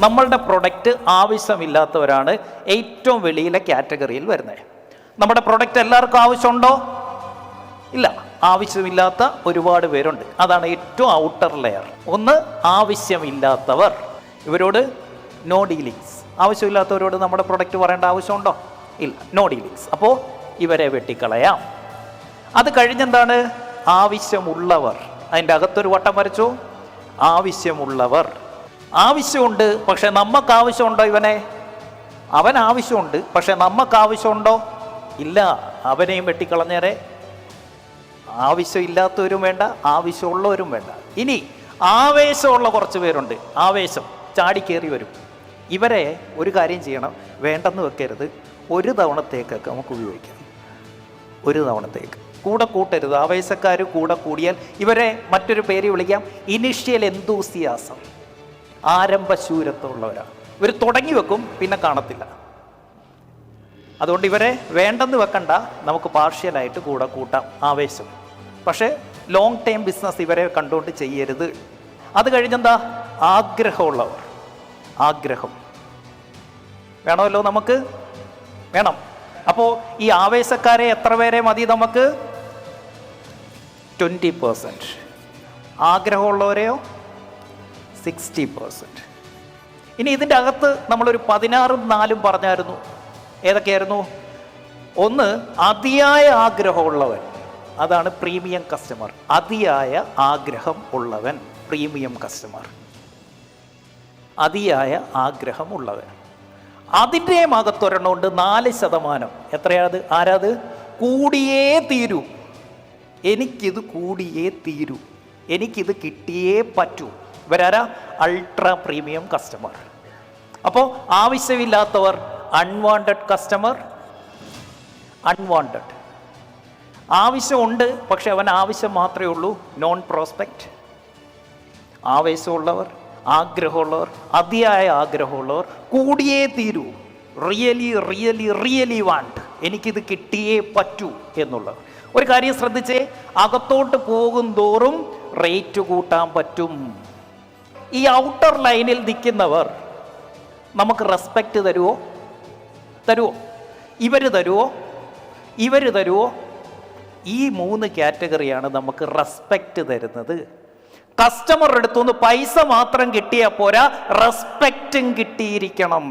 നമ്മളുടെ പ്രൊഡക്റ്റ് ആവശ്യമില്ലാത്തവരാണ് ഏറ്റവും വെളിയിലെ കാറ്റഗറിയിൽ വരുന്നത്. നമ്മുടെ പ്രൊഡക്റ്റ് എല്ലാവർക്കും ആവശ്യമുണ്ടോ? ഇല്ല. ആവശ്യമില്ലാത്ത ഒരുപാട് പേരുണ്ട്. അതാണ് ഏറ്റവും ഔട്ടർ ലെയർ ഒന്ന് ആവശ്യമില്ലാത്തവർ. ഇവരോട് നോ ഡീലിങ്സ് ആവശ്യമില്ലാത്തവരോട് നമ്മുടെ പ്രൊഡക്റ്റ് പറയേണ്ട ആവശ്യമുണ്ടോ? ഇല്ല. നോ ഡീലിങ്സ് അപ്പോൾ ഇവരെ വെട്ടിക്കളയാം. അത് കഴിഞ്ഞെന്താണ്? ആവശ്യമുള്ളവർ. അതിന്റെ അകത്തൊരു വട്ടം വരച്ചു. ആവശ്യമുള്ളവർ. ആവശ്യമുണ്ട് പക്ഷെ നമുക്ക് ആവശ്യമുണ്ടോ ഇവനെ? അവൻ ആവശ്യമുണ്ട് പക്ഷെ നമുക്ക് ആവശ്യമുണ്ടോ ഇല്ല. അവനെയും വെട്ടിക്കളഞ്ഞേരെ. ആവശ്യമില്ലാത്തവരും വേണ്ട ആവശ്യമുള്ളവരും വേണ്ട. ഇനി ആവേശമുള്ള കുറച്ച് പേരുണ്ട്. ആവേശം. ചാടിക്കേറി വരും. ഇവരെ ഒരു കാര്യം ചെയ്യണം. വേണ്ടെന്ന് വെക്കരുത്. ഒരു തവണത്തേക്കൊക്കെ നമുക്ക് ഉപയോഗിക്കാം. ഒരു തവണത്തേക്ക്. കൂടെ കൂട്ടരുത്. ആവേശക്കാർ കൂടെ കൂടിയാൽ ഇവരെ മറ്റൊരു പേര് വിളിക്കാം. ഇനിഷ്യൽ എന്തൂസിയാസം. ആരംഭശൂരത്വമുള്ളവരാണ് ഇവർ തുടങ്ങി വെക്കും പിന്നെ കാണത്തില്ല. അതുകൊണ്ട് ഇവരെ വേണ്ടെന്ന് വെക്കണ്ട നമുക്ക് പാർഷ്യലായിട്ട് കൂടെ കൂട്ടാം ആവേശം. പക്ഷേ ലോങ് ടൈം ബിസിനസ് ഇവരെ കണ്ടുകൊണ്ട് ചെയ്യരുത്. അത് കഴിഞ്ഞെന്താ? ആഗ്രഹമുള്ളവർ. ആഗ്രഹം. വേണമല്ലോ നമുക്ക്? വേണം. അപ്പോൾ ഈ ആവേശക്കാരെ എത്ര പേരെ മതി നമുക്ക്? ട്വന്റി പേഴ്സന്റ് ആഗ്രഹമുള്ളവരെയോ? സിക്സ്റ്റി പേഴ്സന്റ് ഇനി ഇതിന്റെ അകത്ത് നമ്മളൊരു പതിനാറും നാലും പറഞ്ഞായിരുന്നു. ഏതൊക്കെയായിരുന്നു? ഒന്ന് അതിയായ ആഗ്രഹമുള്ളവൻ. അതാണ് പ്രീമിയം കസ്റ്റമർ. അതിയായ ആഗ്രഹം ഉള്ളവൻ. Premium customer. അതിയായ ആഗ്രഹം ഉള്ളവൻ. അതിന്റെയും അകത്തൊരെണ്ണമുണ്ട് നാല് ശതമാനം. എത്രയാത് ആരാത്? കൂടിയേ തീരൂ. എനിക്കിത് കൂടിയേ തീരൂ. എനിക്കിത് കിട്ടിയേ പറ്റൂ. ഇവരാരാ? അൾട്രാ പ്രീമിയം കസ്റ്റമർ അപ്പോൾ ആവശ്യമില്ലാത്തവർ അൺവാണ്ടഡ് കസ്റ്റമർ അൺവാണ്ടഡ് ആവശ്യമുണ്ട് പക്ഷെ അവൻ ആവശ്യം മാത്രമേ ഉള്ളൂ നോൺ പ്രോസ്പെക്റ്റ് ആവേശമുള്ളവർ ആഗ്രഹമുള്ളവർ അതിയായ ആഗ്രഹമുള്ളവർ കൂടിയേ തീരൂ. റിയലി റിയലി റിയലി വാണ്ട് എനിക്കിത് കിട്ടിയേ പറ്റൂ എന്നുള്ളവർ ഒരു കാര്യം ശ്രദ്ധിച്ചേ അകത്തോട്ട് പോകും തോറും റേറ്റ് കൂട്ടാൻ പറ്റും. ഈ ഔട്ടർ ലൈനിൽ നിൽക്കുന്നവർ നമുക്ക് റെസ്പെക്റ്റ് തരുമോ തരുമോ ഇവർ തരുമോ ഇവർ തരുമോ ഈ മൂന്ന് കാറ്റഗറിയാണ് നമുക്ക് റെസ്പെക്റ്റ് തരുന്നത്. കസ്റ്റമർ അടുത്തുനിന്ന് പൈസ മാത്രം കിട്ടിയാൽ പോരാ റെസ്പെക്റ്റും കിട്ടിയിരിക്കണം.